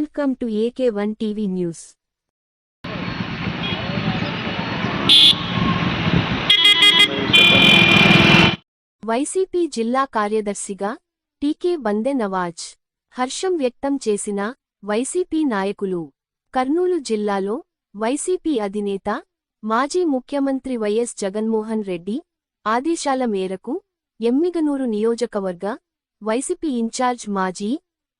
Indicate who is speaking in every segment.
Speaker 1: Welcome to AK one TV news YCP జిల్లా కార్యదర్శిగా టీకే బందె నవాజ్ హర్షం వ్యక్తం చేసిన వైసీపీ నాయకులు కర్నూలు జిల్లాలో వైసీపీ అధినేత మాజీ ముఖ్యమంత్రి వైఎస్ జగన్మోహన్ రెడ్డి ఆదేశాల మేరకు ఎమ్మిగనూరు నియోజకవర్గ వైసీపీ ఇన్ఛార్జ్ మాజీ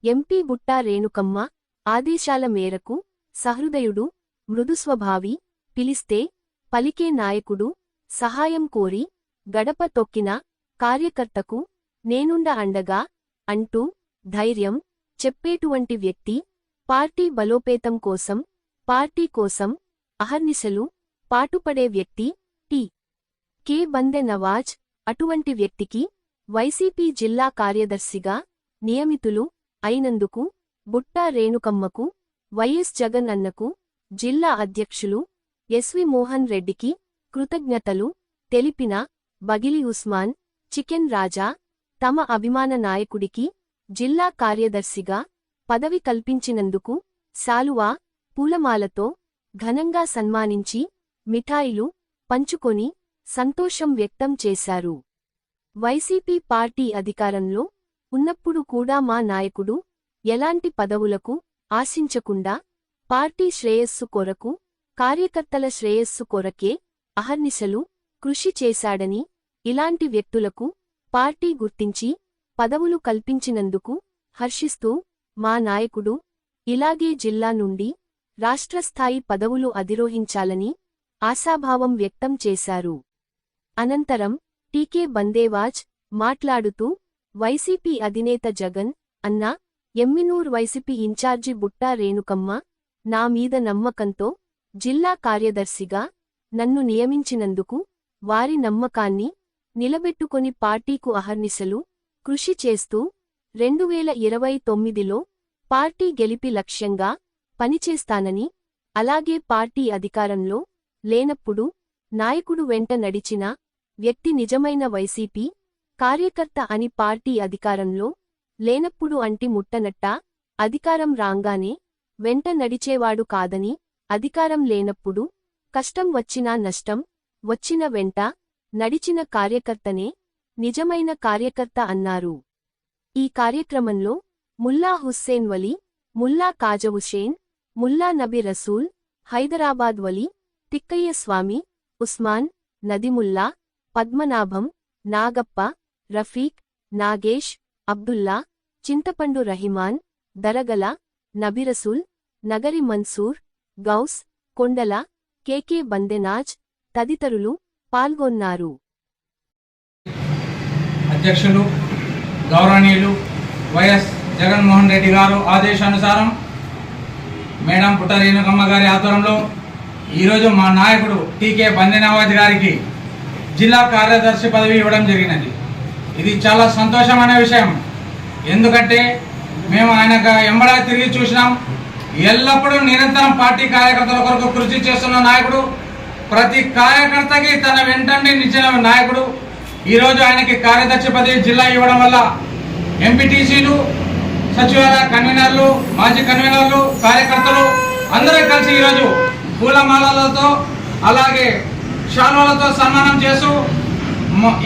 Speaker 1: ఎంపీ బుట్టా రేణుకమ్మ ఆదేశాల మేరకు సహృదయుడు మృదుస్వభావి పిలిస్తే పలికే నాయకుడు సహాయం కోరి గడప తొక్కిన కార్యకర్తకు నేనుండ అండగా అంటూ ధైర్యం చెప్పేటువంటి వ్యక్తి పార్టీ బలోపేతం కోసం పార్టీ కోసం అహర్నిశలు పాటుపడే వ్యక్తి టి. కె. బందె నవాజ్ అటువంటి వ్యక్తికి వైసీపీ జిల్లా కార్యదర్శిగా నియమితులు అయినందుకు బుట్టా రేణుకమ్మకు వైఎస్ జగన్ అన్నకు జిల్లా అధ్యక్షులు ఎస్వి మోహన్ రెడ్డికి కృతజ్ఞతలు తెలిపిన బగిలి ఉస్మాన్ చికెన్ రాజా తమ అభిమాన నాయకుడికి జిల్లా కార్యదర్శిగా పదవి కల్పించినందుకు శాలువా పూలమాలతో ఘనంగా సన్మానించి మిఠాయిలు పంచుకొని సంతోషం వ్యక్తం చేశారు. వైసీపీ పార్టీ అధికారంలో ఉన్నప్పుడు కూడా మా నాయకుడు ఎలాంటి పదవులకు ఆశించకుండా పార్టీ శ్రేయస్సు కొరకు కార్యకర్తల శ్రేయస్సు కొరకే అహర్నిశలు కృషి చేశాడని ఇలాంటి వ్యక్తులకు పార్టీ గుర్తించి పదవులు కల్పించినందుకు హర్షిస్తూ మా నాయకుడు ఇలాగే జిల్లా నుండి రాష్ట్రస్థాయి పదవులు అధిరోహించాలని ఆశాభావం వ్యక్తం చేశారు. అనంతరం టీకే బందేవాజ్ మాట్లాడుతూ వైసీపీ అధినేత జగన్ అన్నా ఎమ్మినూర్ వైసీపీ ఇన్ఛార్జి బుట్టా రేణుకమ్మ నా మీద నమ్మకంతో జిల్లా కార్యదర్శిగా నన్ను నియమించినందుకు వారి నమ్మకాన్ని నిలబెట్టుకొని పార్టీకు అహర్నిశలు కృషి చేస్తూ రెండువేల ఇరవై తొమ్మిదిలో పార్టీ గెలిపి లక్ష్యంగా పనిచేస్తానని అలాగే పార్టీ అధికారంలో లేనప్పుడు నాయకుడు వెంట నడిచిన వ్యక్తి నిజమైన వైసీపీ కార్యకర్త అని పార్టీ అధికారంలో లేనప్పుడు అంటి ముట్టనట్టా? అధికారం రాంగానే వెంట నడిచేవాడు కాదని అధికారం లేనప్పుడు కష్టం వచ్చినా నష్టం వచ్చిన వెంట నడిచిన కార్యకర్తనే నిజమైన కార్యకర్త అన్నారు. ఈ కార్యక్రమంలో ముల్లా హుస్సేన్ వలి ముల్లా కాజవుషేన్ ముల్లా నబి రసూల్ హైదరాబాద్ వలి తిక్కయ్య స్వామి ఉస్మాన్ నదిముల్లా పద్మనాభం నాగప్ప రఫీక్ నాగేష్ అబ్దుల్లా చింతపండు రహిమాన్ దరగల నబిరసుల్ నగరి మన్సూర్ గౌస్ కొండల కేకే బందెనాజ్ తదితరులు పాల్గొన్నారు.
Speaker 2: అధ్యక్షులు గౌరవనీయులు వైఎస్ జగన్మోహన్ రెడ్డి గారు ఆదేశానుసారం మేడం పుట్టరేణుకమ్మ గారి ఆధ్వర్యంలో ఈరోజు మా నాయకుడు టీకే బందెనవాజ్ గారికి జిల్లా కార్యదర్శి పదవి ఇవ్వడం జరిగినది. ఇది చాలా సంతోషమైన విషయం. ఎందుకంటే మేము ఆయన ఎంబడా తిరిగి చూసినాం. ఎల్లప్పుడూ నిరంతరం పార్టీ కార్యకర్తల కొరకు కృషి చేస్తున్న నాయకుడు ప్రతి కార్యకర్తకి తన వెంటనే నిచ్చిన నాయకుడు. ఈరోజు ఆయనకి కార్యదర్శి పదవి జిల్లా ఇవ్వడం వల్ల ఎంపీటీసీలు సచివాలయ కన్వీనర్లు మాజీ కన్వీనర్లు కార్యకర్తలు అందరూ కలిసి ఈరోజు పూలమాలలతో అలాగే శాలువలతో సన్మానం చేస్తూ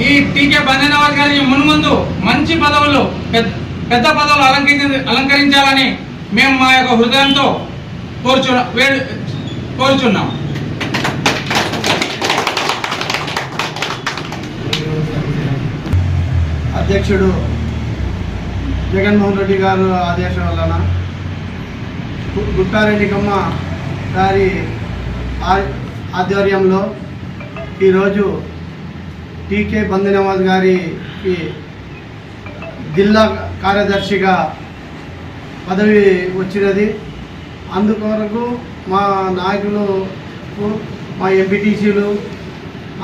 Speaker 2: ఈ టీకే బందెనవాజ్ గారిని మున్ముందు మంచి పదవులు పెద్ద పెద్ద పదవులు అలంకరించి అలంకరించాలని మేము మా యొక్క హృదయంతో కోరుచు కోరుచున్నాం.
Speaker 3: అధ్యక్షుడు జగన్మోహన్ రెడ్డి గారు ఆదేశం వలన గు- గుట్టారెడ్డి కమ్మ గారి ఆ- ఆధ్వర్యంలో ఈరోజు టీకే బందనవాజ్ గారికి జిల్లా కార్యదర్శిగా పదవి వచ్చినది. అందుకొరకు మా నాయకులు మా ఎంపీటీసీలు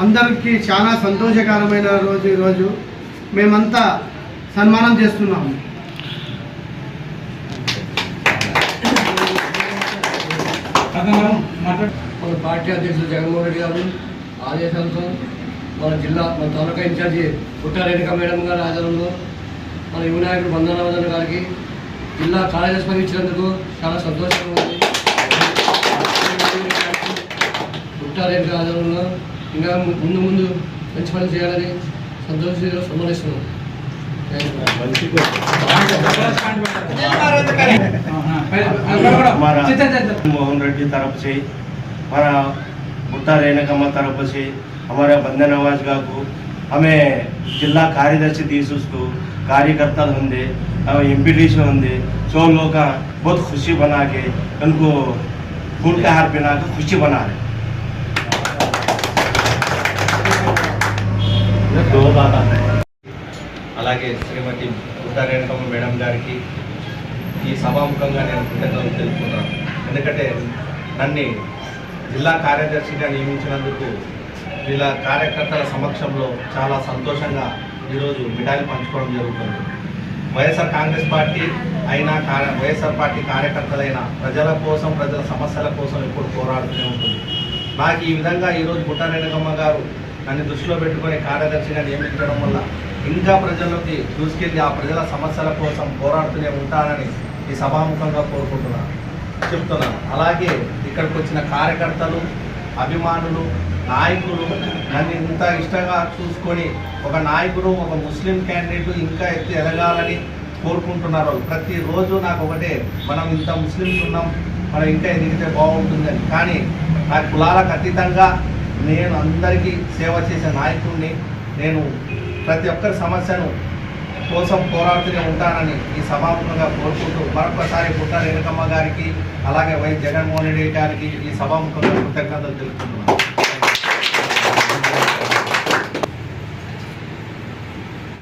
Speaker 3: అందరికీ చాలా సంతోషకరమైన రోజు ఈరోజు మేమంతా సన్మానం చేస్తున్నాము
Speaker 4: పార్టీ అధ్యక్షులు జగన్మోహన్ రెడ్డి గారు ఆదేశాలతో మన జిల్లా మన తాలూకా ఇన్ఛార్జి పుట్టారెడ్డిగా మేడం గారి ఆధారంలో మన యువనాయకుడు బంధనావదన్ గారికి జిల్లా కాలేజెస్ ఇచ్చినందుకు చాలా సంతోషంగా ఉంది. పుట్టారెడ్డి ఆధారంలో ఇంకా ముందు ముందు మంచి పని చేయాలని సంతోషంగా సమ్మనిస్తున్నాం
Speaker 5: మోహన్ రెడ్డి తరపు చేయి. మన ముత్తారేణకమ్మ తరపు చేయి. तरफ से हमारे बंदे नवाज गा को हमें जिला कार्यदर्शी दी उसको कार्यकर्ता होंगे एमपीडीसी होंगे सौ लोग का बहुत खुशी बना के उनको फूल का हार पहना के खुशी बना रहे दो बात आते हैं
Speaker 6: అలాగే శ్రీమతి ఉట్టారేణకమ్మ మేడం గారికి ఈ సభాముఖంగా నేను కృతజ్ఞతలు తెలుపుతున్నాను ఎందుకంటే నన్ను జిల్లా కార్యదర్శిగా నియమించినందుకు వీళ్ళ కార్యకర్తల సమక్షంలో చాలా సంతోషంగా ఈరోజు మిఠాయిలు పంచుకోవడం జరుగుతుంది. వైఎస్ఆర్ కాంగ్రెస్ పార్టీ అయినా కార్య వైఎస్ఆర్ పార్టీ కార్యకర్తలైన ప్రజల కోసం ప్రజల సమస్యల కోసం ఎప్పుడు పోరాడుతూనే ఉంటుంది. నాకు ఈ విధంగా ఈరోజు పుట్టారేణకమ్మ గారు నన్ను దృష్టిలో పెట్టుకొని కార్యదర్శిగా నియమించడం వల్ల ఇంకా ప్రజల్లోకి దూసుకెళ్ళి ఆ ప్రజల సమస్యల కోసం పోరాడుతూనే ఉంటానని ఈ సభాముఖంగా కోరుకుంటున్నాను. చెప్తున్నాను. అలాగే ఇక్కడికి వచ్చిన కార్యకర్తలు అభిమానులు నాయకుడు నన్ను ఇంత ఇష్టంగా చూసుకొని ఒక నాయకుడు ఒక ముస్లిం క్యాండిడేట్ ఇంకా ఎత్తి ఎదగాలని కోరుకుంటున్నారు. ప్రతిరోజు నాకు ఒకటే మనం ఇంత ముస్లిమ్స్ ఉన్నాం మనం ఇంకా ఎదిగితే బాగుంటుందని. కానీ నా కులాలకు అతీతంగా నేను అందరికీ సేవ చేసే నాయకుడిని నేను ప్రతి ఒక్కరి సమస్యను కోసం పోరాడుతూనే ఉంటానని ఈ సభాముఖంగా కోరుకుంటూ మరొకసారి పుట్ట రేణుకమ్మ గారికి అలాగే వై జగన్మోహన్ రెడ్డి గారికి ఈ సభాముఖంగా కృతజ్ఞతలు తెలుపుతున్నాను.